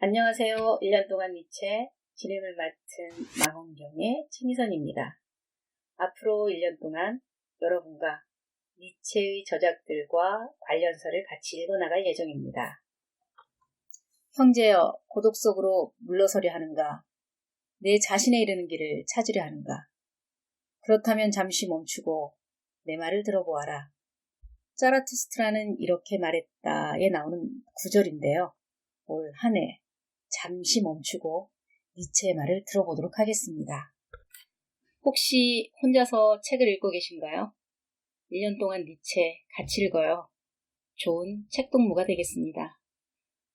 안녕하세요. 1년 동안 니체 진행을 맡은 망원경의 최미선입니다. 앞으로 1년 동안 여러분과 니체의 저작들과 관련서를 같이 읽어나갈 예정입니다. 형제여, 고독 속으로 물러서려 하는가? 내 자신에 이르는 길을 찾으려 하는가? 그렇다면 잠시 멈추고 내 말을 들어보아라. 짜라투스트라는 이렇게 말했다에 나오는 구절인데요. 올 한 해 잠시 멈추고 니체의 말을 들어보도록 하겠습니다. 혹시 혼자서 책을 읽고 계신가요? 1년 동안 니체 같이 읽어요. 좋은 책 동무가 되겠습니다.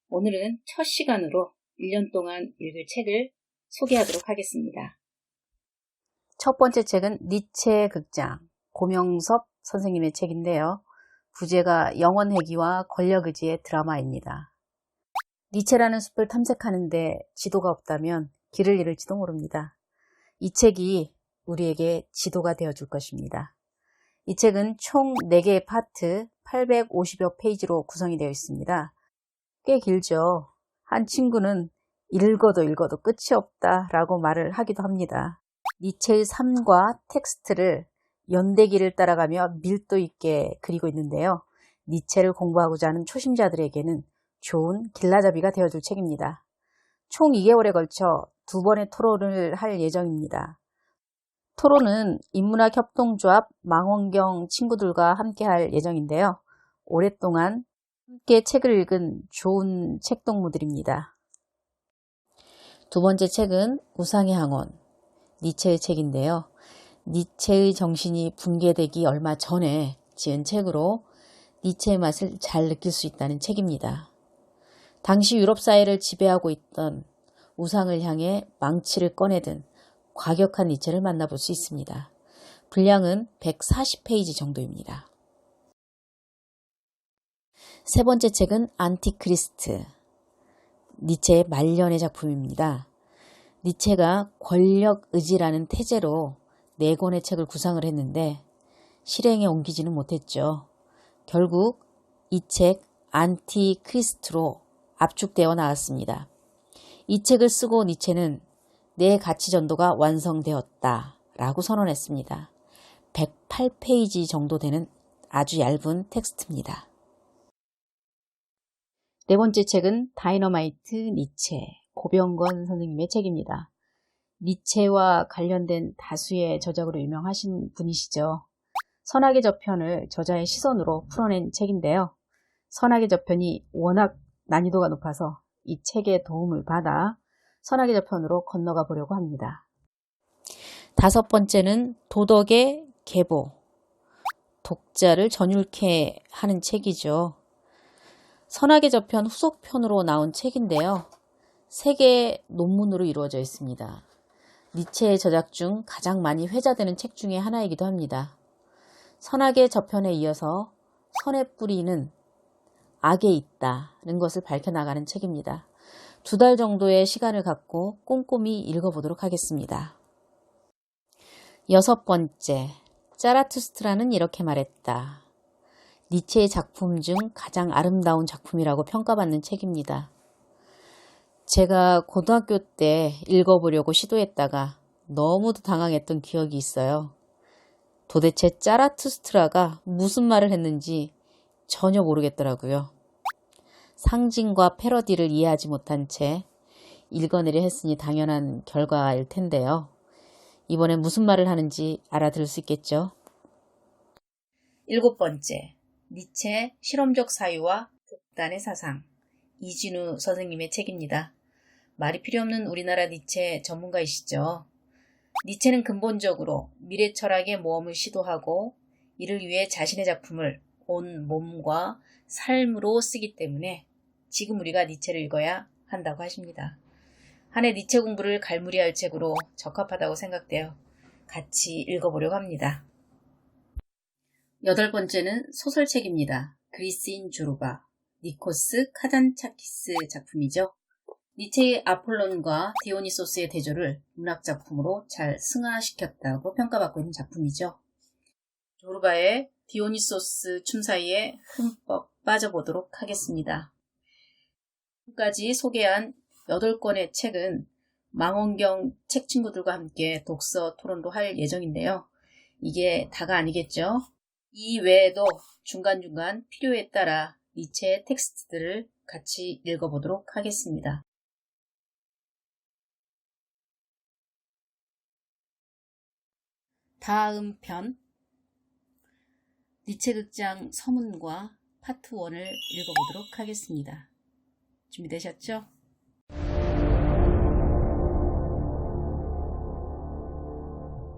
오늘은 첫 시간으로 1년 동안 읽을 책을 소개하도록 하겠습니다. 첫 번째 책은 니체의 극장, 고명섭 선생님의 책인데요. 부제가 영원회귀와 권력의지의 드라마입니다. 니체라는 숲을 탐색하는데 지도가 없다면 길을 잃을지도 모릅니다. 이 책이 우리에게 지도가 되어줄 것입니다. 이 책은 총 4개의 파트 850여 페이지로 구성이 되어 있습니다. 꽤 길죠. 한 친구는 읽어도 읽어도 끝이 없다 라고 말을 하기도 합니다. 니체의 삶과 텍스트를 연대기를 따라가며 밀도 있게 그리고 있는데요. 니체를 공부하고자 하는 초심자들에게는 좋은 길라잡이가 되어줄 책입니다. 총 2개월에 걸쳐 두 번의 토론을 할 예정입니다. 토론은 인문학 협동조합 망원경 친구들과 함께 할 예정인데요. 오랫동안 함께 책을 읽은 좋은 책동무들입니다. 두 번째 책은 우상의 항원, 니체의 책인데요. 니체의 정신이 붕괴되기 얼마 전에 지은 책으로 니체의 맛을 잘 느낄 수 있다는 책입니다. 당시 유럽 사회를 지배하고 있던 우상을 향해 망치를 꺼내든 과격한 니체를 만나볼 수 있습니다. 분량은 140페이지 정도입니다. 세 번째 책은 안티크리스트, 니체의 말년의 작품입니다. 니체가 권력 의지라는 태제로 네 권의 책을 구상을 했는데 실행에 옮기지는 못했죠. 결국 이 책 안티크리스트로 압축되어 나왔습니다. 이 책을 쓰고 니체는 내 가치 전도가 완성되었다 라고 선언했습니다. 108페이지 정도 되는 아주 얇은 텍스트입니다. 네 번째 책은 다이너마이트 니체 고병건 선생님의 책입니다. 니체와 관련된 다수의 저작으로 유명하신 분이시죠. 선악의 저편을 저자의 시선으로 풀어낸 책인데요. 선악의 저편이 워낙 난이도가 높아서 이 책의 도움을 받아 선악의 저편으로 건너가 보려고 합니다. 다섯 번째는 도덕의 계보. 독자를 전율케 하는 책이죠. 선악의 저편 후속편으로 나온 책인데요. 세 개의 논문으로 이루어져 있습니다. 니체의 저작 중 가장 많이 회자되는 책 중의 하나이기도 합니다. 선악의 저편에 이어서 선의 뿌리는 악에 있다는 것을 밝혀나가는 책입니다. 두 달 정도의 시간을 갖고 꼼꼼히 읽어보도록 하겠습니다. 여섯 번째, 짜라투스트라는 이렇게 말했다. 니체의 작품 중 가장 아름다운 작품이라고 평가받는 책입니다. 제가 고등학교 때 읽어보려고 시도했다가 너무도 당황했던 기억이 있어요. 도대체 짜라투스트라가 무슨 말을 했는지 전혀 모르겠더라고요. 상징과 패러디를 이해하지 못한 채 읽어내려 했으니 당연한 결과일 텐데요. 이번엔 무슨 말을 하는지 알아들을 수 있겠죠? 일곱 번째, 니체 실험적 사유와 극단의 사상. 이진우 선생님의 책입니다. 말이 필요 없는 우리나라 니체 전문가이시죠. 니체는 근본적으로 미래 철학의 모험을 시도하고 이를 위해 자신의 작품을 온 몸과 삶으로 쓰기 때문에 지금 우리가 니체를 읽어야 한다고 하십니다. 한 해 니체 공부를 갈무리할 책으로 적합하다고 생각되어 같이 읽어보려고 합니다. 여덟 번째는 소설책입니다. 그리스인 주루바, 니코스 카잔차키스 작품이죠. 니체의 아폴론과 디오니소스의 대조를 문학작품으로 잘 승화시켰다고 평가받고 있는 작품이죠. 조르바의 디오니소스 춤 사이에 흠뻑 빠져보도록 하겠습니다. 지금까지 소개한 8권의 책은 망원경 책 친구들과 함께 독서 토론도 할 예정인데요. 이게 다가 아니겠죠? 이 외에도 중간중간 필요에 따라 니체의 텍스트들을 같이 읽어보도록 하겠습니다. 다음 편 니체 극장 서문과 파트 1을 읽어보도록 하겠습니다. 준비되셨죠?